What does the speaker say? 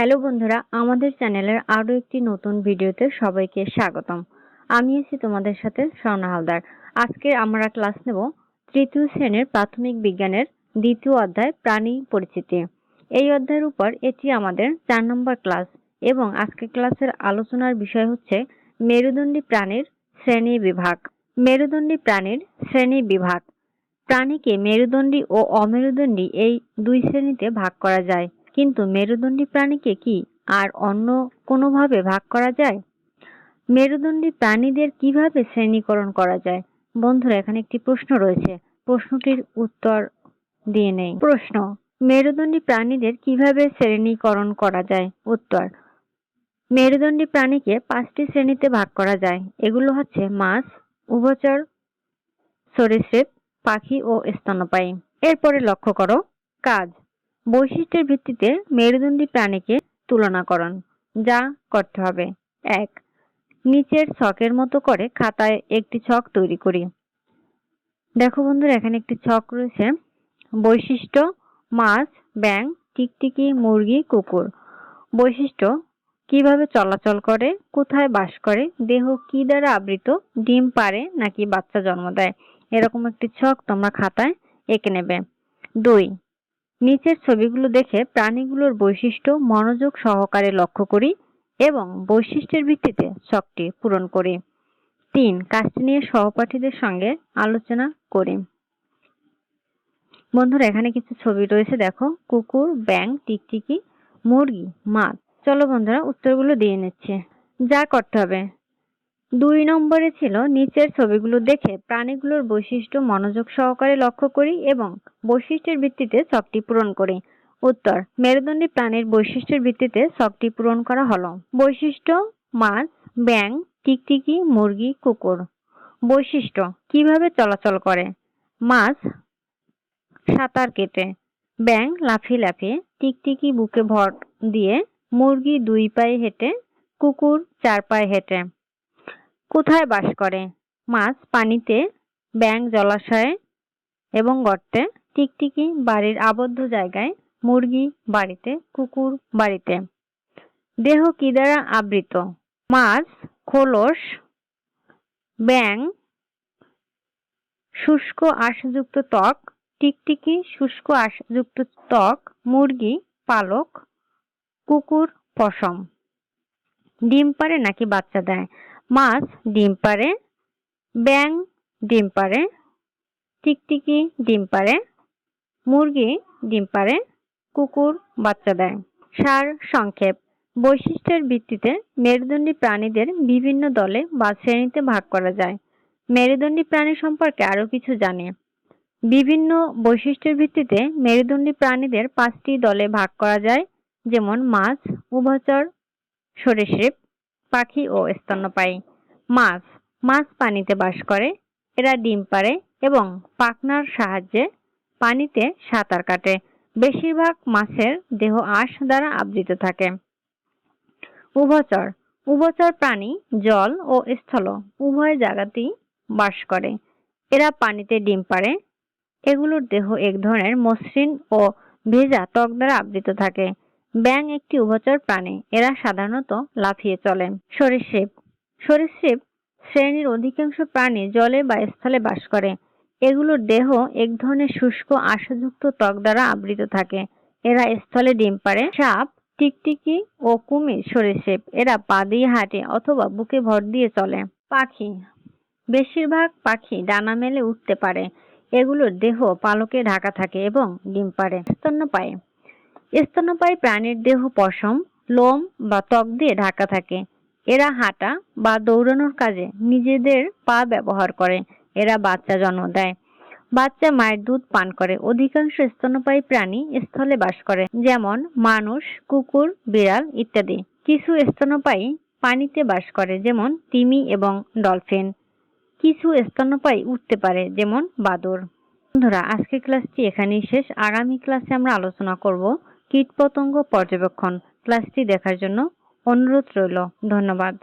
Hello বন্ধুরা, আমাদের চ্যানেলের আরও একটি নতুন ভিডিওতে সবাইকে স্বাগতম। আমি আছি তোমাদের সাথে স্বর্ণা হালদার। আজকে আমরা ক্লাস নেব তৃতীয় শ্রেণির প্রাথমিক বিজ্ঞানের দ্বিতীয় অধ্যায় প্রাণী পরিচিতি। এই অধ্যায়ের উপর এটি আমাদের চার নম্বর ক্লাস এবং আজকে ক্লাসের আলোচনার বিষয় হচ্ছে মেরুদণ্ডী প্রাণীর শ্রেণি বিভাগ। মেরুদণ্ডী প্রাণীর শ্রেণি বিভাগ। প্রাণীকে মেরুদণ্ডী ও অমেরুদণ্ডী এই দুই শ্রেণীতে ভাগ করা যায়। কিন্তু মেরুদণ্ডী প্রাণীকে কি আর অন্য কোনোভাবে ভাগ করা যায়? মেরুদণ্ডী প্রাণীদের কীভাবে শ্রেণীকরণ করা যায়? বন্ধুরা, এখানে একটি প্রশ্ন রয়েছে। প্রশ্নটির উত্তর দিয়ে নেই। প্রশ্ন, মেরুদণ্ডী প্রাণীদের কীভাবে শ্রেণীকরণ করা যায়? উত্তর, মেরুদণ্ডী প্রাণীকে পাঁচটি শ্রেণীতে ভাগ করা যায়। এগুলো হচ্ছে মাছ, উভচর, সরীসৃপ, পাখি ও স্তন্যপায়ী। এরপরে লক্ষ্য করো, কাজ। বৈশিষ্ট্যের ভিত্তিতে মেরুদণ্ডী প্রাণীকে তুলনা করুন, যা করতে হবে। এক, নিচের ছকের মতো করে খাতায় একটি ছক তৈরি করি। দেখো বন্ধুরা, এখানে একটি ছক রয়েছে। বৈশিষ্ট্য, মাছ ব্যাং টিকটিকি, মুরগি, কুকুর। বৈশিষ্ট্য, কীভাবে চলাচল করে, কোথায় বাস করে, দেহ কি দ্বারা আবৃত, ডিম পারে নাকি বাচ্চা জন্ম দেয়, এরকম একটি ছক তোমরা খাতায় এঁকে নেবে। দুই নিচের ছবিগুলো দেখে প্রাণীগুলোর বৈশিষ্ট্য মনোযোগ সহকারে লক্ষ্য করি এবং বৈশিষ্ট্যের ভিত্তিতে শখটি পূরণ করি। তিন, কাজটি নিয়ে সহপাঠীদের সঙ্গে আলোচনা করি। বন্ধুরা, এখানে কিছু ছবি রয়েছে, দেখো। কুকুর, ব্যাং, টিকটিকি, মুরগি, মাছ। চলো বন্ধুরা, উত্তরগুলো দিয়ে নিচ্ছে। যা করতে হবে? দুই নম্বরে ছিল নিচের ছবিগুলো দেখে প্রাণীগুলোর বৈশিষ্ট্য মনোযোগ সহকারে লক্ষ্য করি এবং বৈশিষ্ট্যের ভিত্তিতে ছকটি পূরণ করি। উত্তর, মেরুদণ্ডী প্রাণীর বৈশিষ্ট্যের ভিত্তিতে ছকটি পূরণ করা হলো। বৈশিষ্ট্য, মাছ ব্যাং টিকটিকি, মুরগি, কুকুর। বৈশিষ্ট্য, কীভাবে চলাচল করে? মাছ, সাঁতার কেটে। ব্যাং লাফিয়ে লাফিয়ে টিকটিকি বুকে ভর দিয়ে মুরগি দুই পায়ে হেঁটে, কুকুর চার পায়ে হেঁটে। কোথায় বাস করে? মাছ পানিতে ব্যাং জলাশয়ে এবং গর্তে, টিকটিকি বাড়ির আবদ্ধ জায়গায়, মুরগি বাড়িতে, কুকুর বাড়িতে। দেহ কি দ্বারা আবৃত? মাছ, খোলস ব্যাং শুষ্ক আশযুক্ত ত্বক, টিকটিকি, শুষ্ক আশযুক্ত ত্বক, মুরগি, পালক, কুকুর, পশম। ডিম পারে নাকি বাচ্চা দেয়? মাছ ডিম পারে ব্যাং ডিম পারে টিকটিকি ডিম পারে মুরগি ডিম পারে কুকুর বাচ্চা দেয়। সার সংক্ষেপ। বৈশিষ্ট্যের ভিত্তিতে মেরুদণ্ডী প্রাণীদের বিভিন্ন দলে বা শ্রেণীতে ভাগ করা যায়। মেরুদণ্ডী প্রাণী সম্পর্কে আরও কিছু জানে। বিভিন্ন বৈশিষ্ট্যের ভিত্তিতে মেরুদণ্ডী প্রাণীদের পাঁচটি দলে ভাগ করা যায়, যেমন মাছ, উভচর, সরীসৃপ পাখি ও স্তন্যপায়ী। মাছ মাছ পানিতে বাস করে, এরা ডিম পারে এবং পাখনার সাহায্যে পানিতে সাঁতার কাটে। বেশিরভাগ মাছের দেহ আঁশ দ্বারা আবৃত থাকে। উভচর উভচর প্রাণী জল ও স্থল, উভয় জায়গাতেই বাস করে। এরা পানিতে ডিম পারে এগুলোর দেহ এক ধরনের মসৃণ ও ভেজা ত্বক দ্বারা আবৃত থাকে। ব্যাং একটি উভচর প্রাণী। এরা সাধারণত লাফিয়ে চলে। সরীসৃপ। সরীসৃপ শ্রেণির অধিকাংশ প্রাণী জলে বা স্থলে বাস করে। এগুলোর দেহ এক ধরনের শুষ্ক আশাযুক্ত ত্বক দ্বারা আবৃত থাকে। এরা স্থলে ডিম পারে সাপ, টিকটিকি ও কুমির সরীসৃপ। এরা পা দিয়ে হাঁটে অথবা বুকে ভর দিয়ে চলে। পাখি। বেশিরভাগ পাখি ডানা মেলে উঠতে পারে। এগুলোর দেহ পালকে ঢাকা থাকে এবং ডিম পারে স্তন্যপায়ী। স্তন্যপায়ী প্রাণীর দেহ পশম, লোম বা ত্বক দিয়ে ঢাকা থাকে। এরা হাঁটা বা দৌড়ানোর কাজে নিজেদের পা ব্যবহার করে। এরা বাচ্চা জন্ম দেয়। বাচ্চা মায়ের দুধ পান করে। অধিকাংশ স্তন্যপায়ী প্রাণী স্থলে বাস করে, যেমন মানুষ, কুকুর, বিড়াল ইত্যাদি। কিছু স্তন্যপায়ী পানিতে বাস করে, যেমন তিমি এবং ডলফিন। কিছু স্তন্যপায়ী উঠতে পারে, যেমন বাদর। বন্ধুরা, আজকের ক্লাসটি এখানেই শেষ। আগামী ক্লাসে আমরা আলোচনা করব কীটপতঙ্গ পর্যবেক্ষণ ক্লাসটি দেখার জন্য অনুরোধ রইল। ধন্যবাদ।